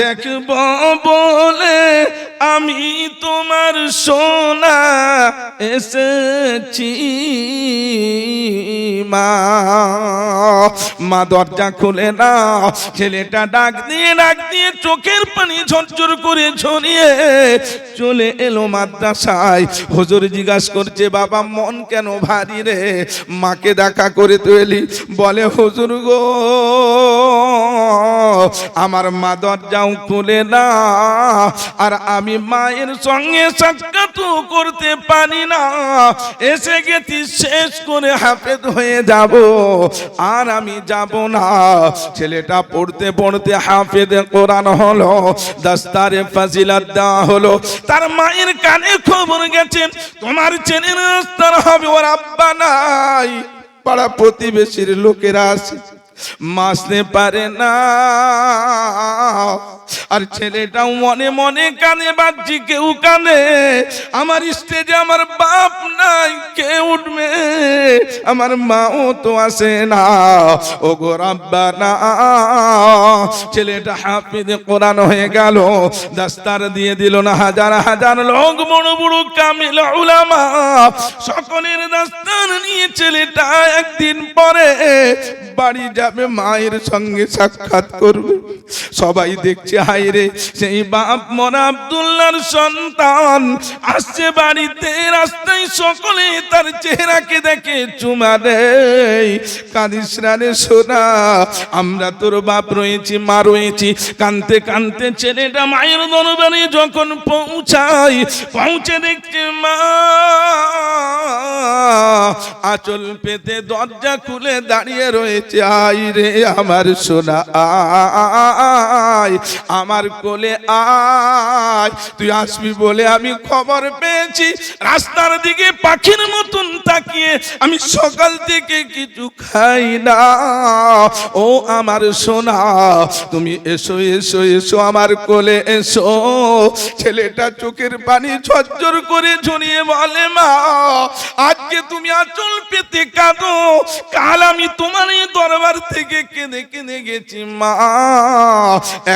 দেখব বলে আমি তোমার সোনা এসেছি, মা। মা দরজা খুলে না ছেলেটা ডাক দিয়ে ডাক দিয়ে চোখের পানি ঝরঝর করে ঝরিয়ে চলে এলো মাদ্রাসায়। হুজুর জিজ্ঞাসা করছে, বাবা, মন কেন ভারী রে? মাকে দেখা করে তো এলি, বলে, হুজুর গো আমার মা দরজাও খুলে না, আর আমি মায়ের সঙ্গে সাক্ষাৎ করতে পারি না। এসে গেছি শেষ করে হাফেজ হয়ে যাব, আর আমি যাব না। ছেলেটা পড়তে পড়তে হাফেজ কোরআন হলো, দাস্তারে ফাজিলাত দেওয়া হলো। তার মায়ের কানে খবর গেছে, তোমার ছেলের রাস্তার হবে, ওর আব্বা নাই। পাড়া প্রতিবেশীর লোকেরা আছে মাসতে পারে না। আর ছেলেটাও মনে মনে কানে বাজছি কেউ কানে, আমার স্টেজে আমার বাপ নাই, কে উঠবে? আমার মাও তো আসে না। ও গো রাব্বা না ছেলেটা হাফিজে কোরআন হয়ে গেল। দাস্তার দিয়ে দিল না, হাজার হাজার লোক, বড় বড় কামিল উলামা। সকলের দাস্তার নিয়ে ছেলেটা একদিন পরে বাড়ি যাবে, মায়ের সঙ্গে সাক্ষাৎ করবে। সবাই দেখছে হাইরে সেই বাপ মরা আব্দুল্লাহর সন্তান আসছে বাড়িতে, রাস্তায় সকলে তার চেহারাকে দেখে চুমা দেয়। কাঁদিস সোনা, আমরা তোর বাপ রয়েছি, মা রয়েছি। কানতে কানতে ছেলেটা মায়ের দরবারে যখন পৌঁছায়, পৌঁছে দেখছে, মা, আচল পেতে দরজা খুলে দাঁড়িয়ে রয়েছে আই রে আমার সোনা, আয়, আমার কোলে আয়। তুই আসবি বলে আমি খবর পেয়েছি। রাস্তার দিকে পাখির মতন তাকিয়ে আমি সকাল থেকে কিছু খাই না। ও আমার সোনা, তুমি এসো এসো এসো, আমার কোলে এসো। ছেলেটা চোখের পানি ঝরঝর করে ঝরিয়ে বলে, মা, আজকে তুমি আচল পেতে কাঁদো। কাল আমি তোমার দরবার থেকে কেঁদে কেঁদে গেছি, মা।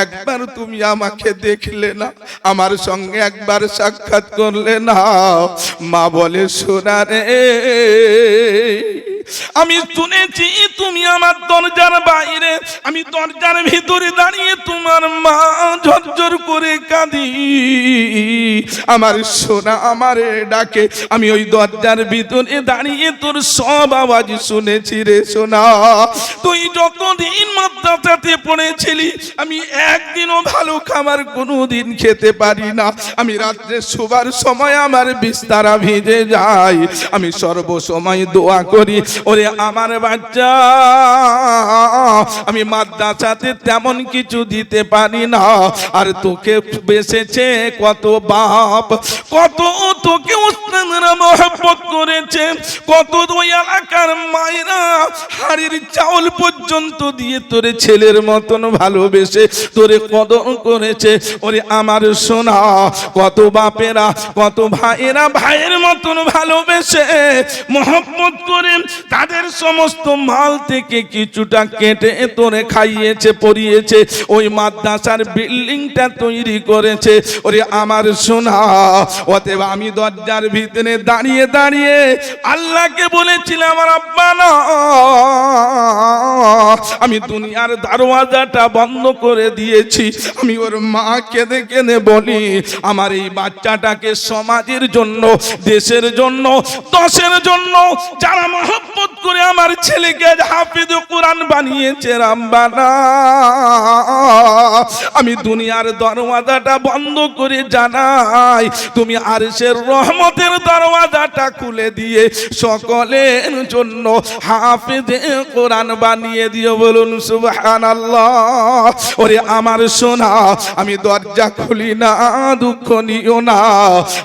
একবার তুমি আমাকে দেখলে না, আমার সঙ্গে একবার সাক্ষাৎ করলে না। মা বলে, সোনা রে। আমি শুনেছি তুমি আমার দরজার বাইরে, আমি দরজার ভিতরে দাঁড়িয়ে তোমার মা ঝরঝর করে কাঁদি। আমার সোনা আমারে ডাকে, আমি ওই দরজার ভিতরে দাঁড়িয়ে তোর সব আওয়াজ শুনেছি রে সোনা। তুই যতদিন মাদ্রাসাতে পড়েছিলি, আমি একদিনও ভালো খাবার কোনো দিন খেতে পারি না। আমি রাত্রে শোবার সময় আমার বিস্তারা ভিজে যায়, আমি সর্বসময় দোয়া করি ওরে আমার বাচ্চা, আমি মাদ্রাসাতে তেমন কিছু দিতে পারি না। আর তোকে বেসেছে কত বাপ, কত তোকে উস্তাদরা মহব্বত করেছে, কত ওই এলাকার মায়েরা হাড়ির চাউল পর্যন্ত দিয়ে তোরে ছেলের মতন ভালোবেসে তোরে কদর করেছে। ওরে আমার সোনা, কত বাপেরা, কত ভাইয়েরা ভাইয়ের মতন ভালোবেসে মহব্বত করে তাদের সমস্ত মাল থেকে কিছুটা কেটে তোরে খাইয়েছে, পরিয়েছে। ওই মাদ্রাসার বিল্ডিংটা তৈরি করেছে। ওরে আমার সোনা, অতএব আমি দরজার ভিতরে দাঁড়িয়ে দাঁড়িয়ে আল্লাহকে বলেছিলাম, আমার আব্বা না, আমি দুনিয়ার দরওয়াজাটা বন্ধ করে দিয়েছি। আমি ওর মা কেঁদে কেঁদে বলি আমার এই বাচ্চাটাকে সমাজের জন্য, দেশের জন্য, দশের জন্য যারা মহব্বত করে আমার ছেলেকে হাফিজ কোরআন বানিয়েছে রামবানা আমি দুনিয়ার দরওয়াজাটা বন্ধ করে জানাই, তুমি আরশের রহমতের দরওয়াজাটা খুলে দিয়ে সকলের জন্য হাফিজ কোরআন বানিয়ে দিও বলুন, সুবহানাল্লাহ। ওরে আমার সোনা, আমি দরজা খুলি না, দুঃখ নিও না।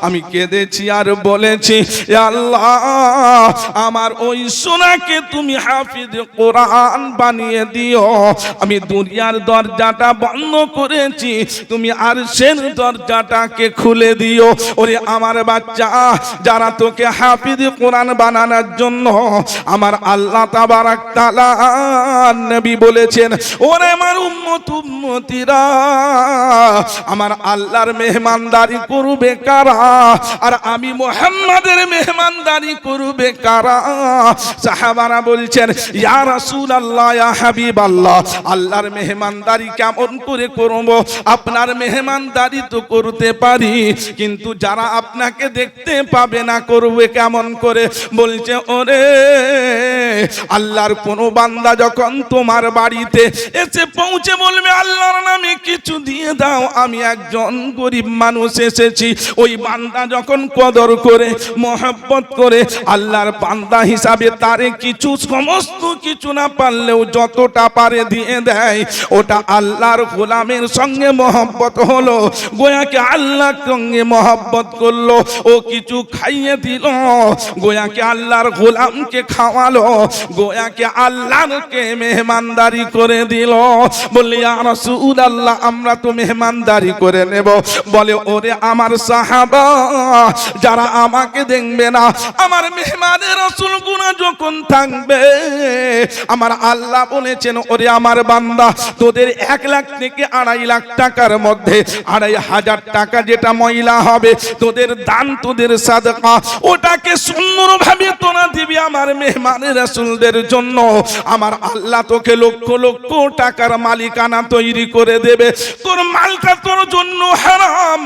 আমি কেঁদেছি আর বলেছি, "এ আল্লাহ, আমার ওই সোনাকে তুমি হাফিজ কোরআন বানিয়ে দিও। আমি দুনিয়ার দরজাটা বন্ধ করেছি, তুমি আর সেন দরজাটাকে খুলে দিও। ওরে আমার বাচ্চা যারা তোকে হাফিজ কোরআন বানানোর জন্য আমার আল্লাহ তাবারাক তাআলা নবী বলেছেন, ওরে আমার উম্মত, উম্মতিরা, আমার আল্লাহর মেহমানদারি করবে কারা? আর আমি মোহাম্মদের মেহমানদারি করবে কারা? সাহাবারা বলছেন, ইয়া রাসূলুল্লাহ, ইয়া হাবিবাল্লাহ, আল্লাহর মেহমানদারি কেমন করে করব? আপনার মেহমানদারি তো করতে পারি, কিন্তু যারা আপনাকে দেখতে পাবে না করবে কেমন করে? বলছে, ওরে, আল্লাহর কোনো বান্দা যখন তোমার বাড়িতে এসে পৌঁছে বলবে, আল্লাহর নামে কিছু দিয়ে দাও, আমি একজন গরিব মানুষ এসেছি। ওই বান্দা যখন কদর করে, মহব্বত করে, আল্লাহর বান্দা হিসাবে তারে কিছু, সমস্ত কিছু না পারলেও যতটা পারে দিয়ে দেয়, ওটা আল্লাহর গোলামের সঙ্গে মহব্বত হলো। গোয়াকে আল্লাহর সঙ্গে মহব্বত করল। ও কিছু খাইয়ে দিল। গোয়াকে আল্লাহর গোলামকে খাওয়ালো গোয়াকে আল্লাহকে মেহমানদারি করে দিল। বললি আর আল্লাহ আমরা তো মেহমানদারি করে নেব। বলে, ওরে আমার সাহাবা, যারা আমাকে দেখবে না, আমার মেহমানের রসুল গুণা যখন থাকবে, আমার আল্লাহ বলেছেন, ওরে আমার বান্দা, তোদের এক লাখ থেকে আড়াই লাখ টাকার মধ্যে, আড়াই হাজার টাকা যেটা ময়লা হবে, তোদের দান তোদের সাদকা। ওটাকে সুন্দরভাবে তোরা দিবি আমার জন্য। আমার আল্লাহ তোকে লক্ষ লক্ষ টাকার মালিকানা তৈরি করে দেবে। তোর মালটা তোর জন্য হারাম।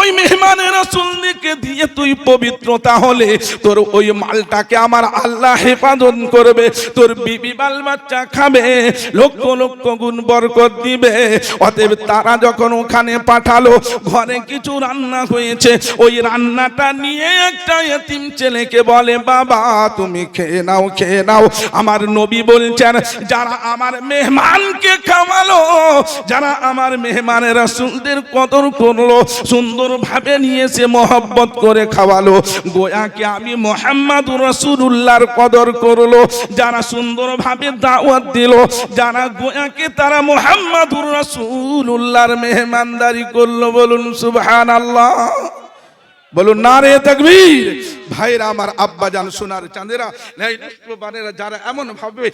ওই দিয়ে তুই তোর ওই মালটাকে আমার আল্লাহ হেফাজত করবে। তোর বিবি বাল বাচ্চা খাবে, লক্ষ লক্ষ গুণ বরকত দিবে। অতএব তারা যখন ওখানে পাঠালো, ঘরে কিছু রান্না হয়েছে, ওই রান্নাটা নিয়ে একটা এতিম ছেলেকে বলে, বাবা, তুমি খেয়ে নাও খেয়ে নাও। আমার নবী বলছেন, যারা আমার মেহমানকে খাওয়ালো, যারা আমার মেহমানের রাসূলদের কদর করল, সুন্দরভাবে নিয়েছে মহব্বত করে খাওয়ালো গোয়াকে আমি মোহাম্মদুর রাসূলুল্লাহর কদর করল? যারা সুন্দরভাবে দাওয়াত দিল, যারা গোয়াকে তারা মোহাম্মদুর রাসূলুল্লাহর মেহমানদারি করল? বলুন, সুবহানাল্লাহ। বলুন না রে তকবীর। ভাইরা, আমার আব্বা জান সোনার চাঁদেরা বানেরা যারা এমন ভাবে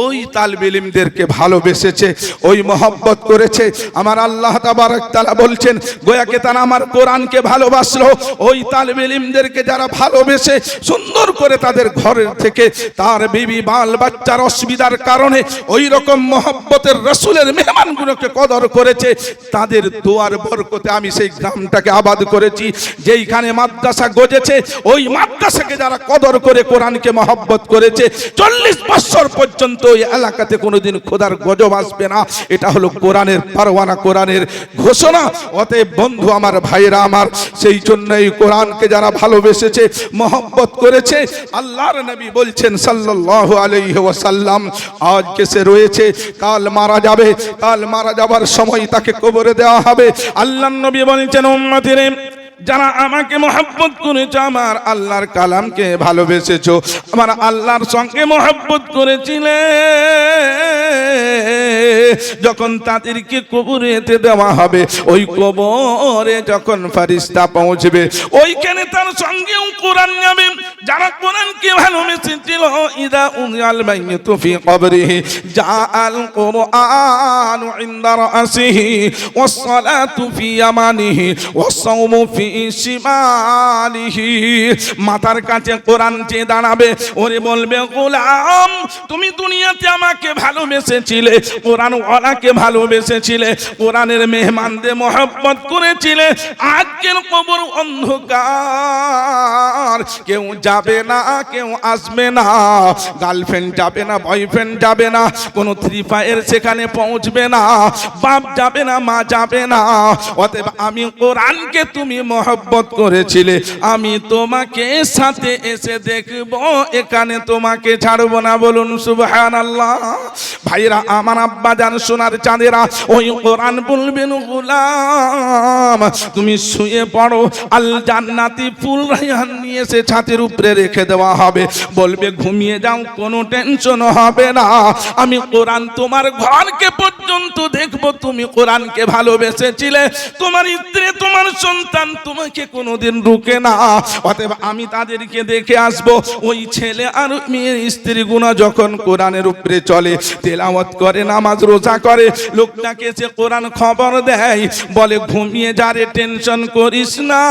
ওই তালবিলিমদেরকে ভালোবেসেছে, ওই মহব্বত করেছে, আমার আল্লাহ তাবারক তাআলা বলছেন গোয়াকে তারা আমার কোরআনকে ভালোবাসলো, ওই তালবিলিমদেরকে যারা ভালোবেসে সুন্দর করে তাদের ঘরের থেকে তার বিবি, বাল বাচ্চার অসুবিধার কারণে ওই রকম মহব্বতের রসুলের মেহমানগুলোকে কদর করেছে, তাদের দোয়ার বরকতে আমি সেই গ্রামটাকে আবাদ করেছি, যেইখানে মাদ্রাসা গজেছে, ওই মাদ্রাসাকে যারা কদর করে কোরআনকে মহব্বত করেছে, চল্লিশ বছর পর্যন্ত ওই এলাকাতে কোনোদিন খোদার গজব আসবে না। এটা হলো কোরআনের পারওয়ানা কোরআনের ঘোষণা। অতএব বন্ধু আমার ভাইরা আমার, সেই জন্য এই কোরআনকে যারা ভালোবেসেছে, মহব্বত করেছে, আল্লাহর নবী বলছেন সাল্লাল্লাহু আলাইহি ওয়াসাল্লাম, আজ কেসে রয়েছে, কাল মারা যাবে। কাল মারা যাবার সময় তাকে কবরে দেওয়া হবে। আল্লাহর নবী বলেছেন, উম্মতিরে যারা আমাকে মহব্বত করেছ, আমার আল্লাহর কালামকে ভালোবেসেছো, আমার আল্লাহর সঙ্গে মহব্বত করেছিলে। যখন তাদেরকে কবরেতে দেওয়া হবে, ওই কবরে যখন ফারিস্তা পৌঁছবে, ওইখানে তার সঙ্গেও কোরআন যাবে। যারা কোরআনকে ভালোবেসেছিল, ইদা উজাল মাইয়াতু ফি কবরিহি, জাআল কুরআন ইনদা ইন্দার আসিহি সালাতু ফি ইয়ামানিহি ওয়াস সাওমু ফি শিমালিহি মাথার কাছে কোরআন যে দাঁড়াবে, ওরে বলবে, গোলাম, তুমি দুনিয়াতে আমাকে ভালোবেসেছিলে কোরআন ওলাকে ভালোবেসেছিলে, কোরআনের মেহমানদের মহব্বত করেছিলে। আজকের কবর অন্ধকার। কেউ যাবে না, কেউ আসবে না। গার্লফ্রেন্ড যাবে না বয়ফ্রেন্ড যাবে না, কোনো থ্রি ফায়ার সেখানে পৌঁছবে না। বাপ যাবে না, মা যাবে না। অতএব আমি কোরআনকে তুমি মহব্বত করেছিলে, আমি তোমাকে সাথে এসে দেখব, এখানে তোমাকে ছাড়বো না। বলুন সুবহান আল্লাহ ভাইরা, আমার আব্বা জান সোনার চাঁদেরা, ওই কোরআন বলবেন, গোলাম, তুমি শুয়ে পড়ো আল জান্নাতি ফুল রাইহান নিয়ে এসে ছাতের উপরে রেখে দেওয়া হবে। বলবে, ঘুমিয়ে যাও, কোনো টেনশন হবে না। আমি কোরআন তোমার ঘরকে পর্যন্ত দেখব। তুমি কোরআনকে ভালোবেসেছিলে। তোমার স্ত্রী, তোমার সন্তান তোমাকে কোনোদিন রুকে না। অতএব আমি তাদেরকে দেখে আসব। ওই ছেলে আর মেয়ের স্ত্রী গুণা যখন কোরআনের উপরে চলে, তেলাওয়াত করে, নামাজ রোজা করে, লোকটাকে সে কোরআন খবর দেয়। বলে, ঘুমিয়ে যারে টেনশন করিস না।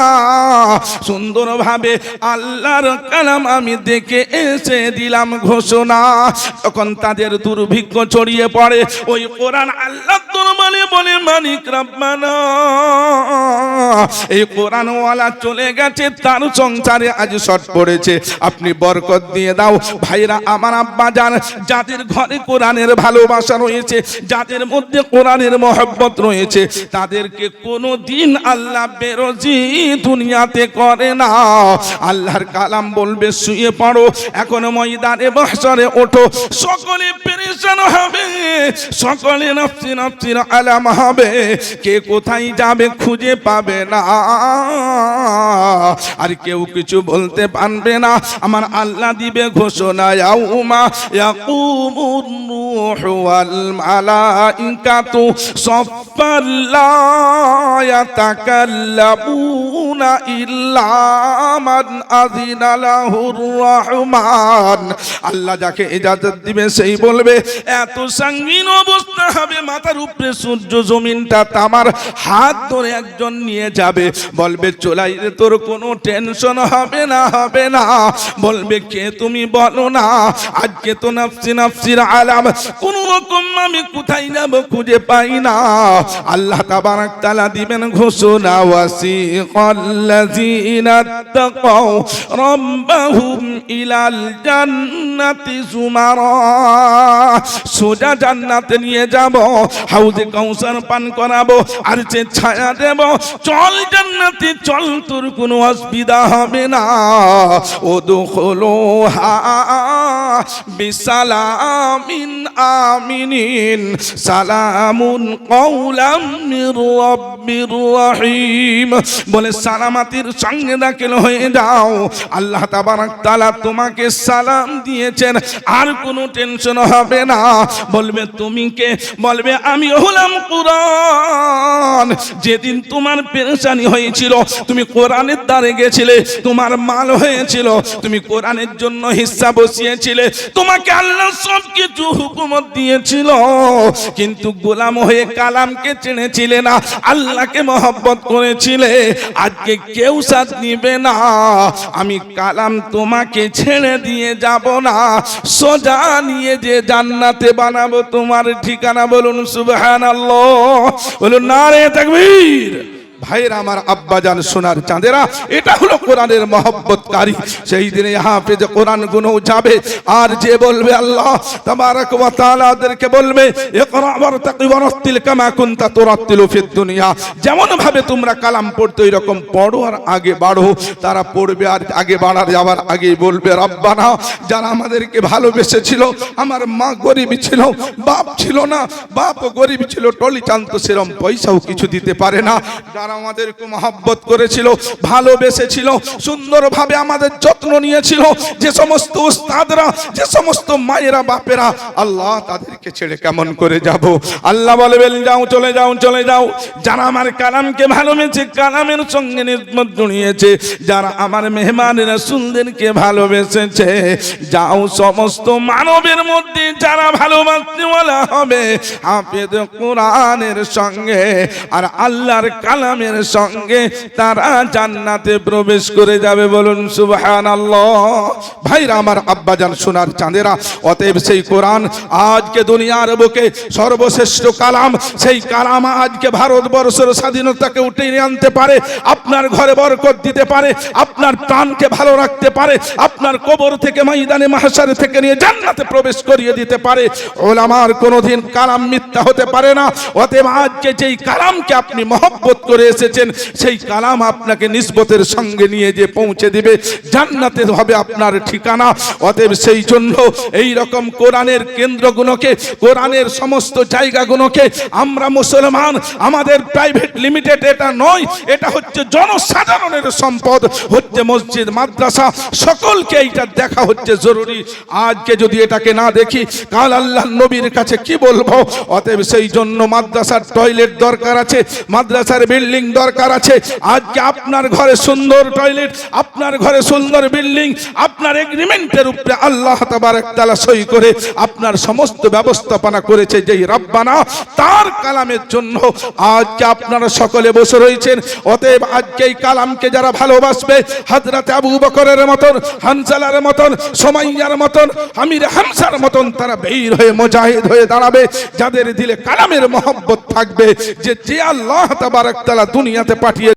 সুন্দরভাবে আল্লাহর কালাম আমি দেখে এসে দিলাম ঘোষণা। তখন তাদের দুর্ভিক্ষ ছড়িয়ে পড়ে, ওই কোরআন আল্লাহ দরবারে বলে মানিক রব্বানা। এই কোরআনওয়ালা চলে গেছে, তার সংসারে আজ শর্ট পড়েছে। আপনি বরকত দিয়ে দাও, ভাইরা আমার আব্বা যান, যাদের ঘরে কোরআনের ভালোবাসা রয়েছে, যাদের মধ্যে কোরআনের মহব্বত রয়েছে, তাদেরকে কোনো দিন আল্লাহ বেরোজি দুনিয়াতে করে না। আল্লাহর কালাম বলবে, শুয়ে পড়ো, এখন ময়দানে বহসরে ওঠো, সকলে পেরেশান হবে, সকলে নফসি নফসির আলাম হবে, কে কোথায় যাবে খুঁজে পাবে না। আর কেউ কিছু বলতে পারবে না, আমার আল্লাহ দিবে ঘোষণা, ইয়াউমা ইয়াকুমুর রূহু ওয়াল মালাইকাতু সাফফান লা ইয়াতাকাল্লামুনা ইল্লা মান আল্লাহ যাকে ইজাজত দিবে সেই বলবে, এত সাঙ্গীন অবস্থা হবে, মাথার উপরে সূর্য জমিনটা তামার হাত ধরে একজন নিয়ে যাবে। বলবে চলাই তোর কোনো টেনশন হবে না হবে না। বলবে, কে তুমি বলো না, আজকে তো নাফসি নাফসির আলাম, কোন রকম আমি কোথায় যাব খুঁজে পাই না। আল্লাহ তাবারাক তাআলা দিবেন, ঘোষণা ওয়াসিকাল্লাযিনা তাকাও রাব্বাহুম ইলাল জান্নাতি জুমারা। সোজা জান্নাতে নিয়ে যাব, হাউজে কাউসার পান করাবো আর যে ছায়া দেব। চল জান্নাতে, চল, তোর কোনো অসুবিধা হবে না। ও দুখলো হা বিসালামিন আমিনিন, সালামুন কওলাম মির রাব্বির রহিম। বলে সালামাতির সঙ্গে দাখিল হয়ে যাও। আল্লাহ তাবারাক তাআলা তোমাকে সালাম দিয়েছেন, আর কোনো টেনশন হবে না। বলবে, তুমি কে? বলবে, আমি হলাম কোরআন। যেদিন তোমার পেরেশানি হয়েছিল, তুমি কোরআনের দ্বারে গেছিলে, তোমার মাল হয়েছিল, তুমি কোরআনের জন্য হিস্সা বসিয়েছিলে, তোমাকে আল্লাহ সব কিছু হুকুমত দিয়েছিল। কিন্তু গোলাম হয়ে কালামকে চেনেছিলে না, আল্লাহকে মহব্বত করেছিলে। আজকে কেউ সাথ নিবে না। আমি কালাম তোমাকে ছেড়ে দিয়ে যাব না। সোজা নিয়ে যে জান্নাতে বানাবো তোমার ঠিকানা বলুন সুবহানাল্লাহ। বলুন, নারে তাকবীর। ভাইয়ের, আমার আব্বাজান সোনার চাঁদেরা, এটা হলো কোরআনের মহব্বতকারী। সেই দিনে হাফেজ কোরআন গুনো যাবে, আর যে বলবে আল্লাহ, তাবারাক ওয়া তাআলা ওদেরকে বলবে, ইকরা ওয়ারতাকি কামা কুনতা ফিদ দুনিয়া। যেমন ভাবে তোমরা কালাম পড়তে এরকম পড়ো আর আগে বাড়ো, তারা পড়বে আর আগে বাড়ার যাওয়ার আগে বলবে, রব্বানা, যারা আমাদেরকে ভালোবেসেছিল, আমার মা গরিব ছিল, বাপ ছিল না, বাপ গরিব ছিল, টলি চান্ত সেরম পয়সাও কিছু দিতে পারে না। যারা আমাদেরকে মহব্বত করেছিল, ভালোবেসেছিল, সুন্দরভাবে আমাদের যত্ন নিয়েছিল। যে সমস্ত উস্তাদরা, যে সমস্ত মায়েরা, বাপেরা, আল্লাহ তাদেরকে ছেড়ে কেমন করে যাব? আল্লাহ বলে বলবেন, যাও, চলে যাও চলে যাও। যারা আমার কালামকে ভালোবেসে, কালামের সঙ্গে নির্মত জড়িয়েছে, যারা আমার মেহমান রাসূলদেরকে ভালোবেসেছে, যাও, সমস্ত মানবের মধ্যে যারা ভালোবাসতেওয়ালা হবে, হাফেজ কোরআনের সঙ্গে, আর আল্লাহর কালামের সঙ্গে তারা জান্নাতে প্রবেশ করে যাবে বলুন, সুবহানাল্লাহ। ভাইরা, আমার আব্বাজান সোনার চাঁদেরা, অতএব সেই কোরআন আজকে দুনিয়ার বুকে সর্বশ্রেষ্ঠ কালাম। সেই কালাম আজকে ভারতবর্ষের স্বাধীনতাকে উঠে নিয়ে আনতে পারে, আপনার ঘরে বরকত দিতে পারে, আপনার প্রাণকে ভালো রাখতে পারে, আপনার কবর থেকে ময়দানে মাহসারে থেকে নিয়ে জান্নাতে প্রবেশ করিয়ে দিতে পারে। ওলামার কোনোদিন কালাম মিথ্যা হতে পারে না। অতএব আজকে যেই কালামকে আপনি মহব্বত করে এসেছেন, সেই কালাম আপনাকে নিসবতের সঙ্গে নিয়ে যে পৌঁছে দিবে জান্নাতে হবে আপনার ঠিকানা। অতএব সেই জন্য এই রকম কোরআনের কেন্দ্রগুলোকে, কোরআনের সমস্ত জায়গাগুলোকে আমরা মুসলমান, আমাদের প্রাইভেট লিমিটেড এটা নয়, এটা হচ্ছে জনসাধারণের সম্পদ, হচ্ছে মসজিদ, মাদ্রাসা, সকলকে এইটা দেখা হচ্ছে জরুরি। আজকে যদি এটাকে না দেখি, কাল আল্লাহ নবীর কাছে কি বলব? অতএব সেই জন্য মাদ্রাসার টয়লেট দরকার আছে, মাদ্রাসার বিল্ডিং দরকার আছে। আজকে আপনার ঘরে সুন্দর টয়লেট আপনার ঘরে সুন্দর বিল্ডিং আপনার এগ্রিমেন্টের উপরে আল্লাহ তাবারক তাআলা সই করে আপনার সমস্ত ব্যবস্থাপনা করেছে যেই রব্বানা, তার কালামের জন্য আজকে আপনারা সকলে বসে রয়েছেন। অতএব আজকে এই কালামকে যারা ভালোবাসবে, হযরত আবু বকরের মতন, হানজালার মতন, সোমাইয়ার মতন, আমির হামসার মতন তারা বের হয়ে, মুজাহিদ হয়ে দাঁড়াবে, যাদের দিলে কালামের মহব্বত থাকবে, যে যে আল্লাহ তাবারক তাআলা দুনিয়াতে পাঠিয়ে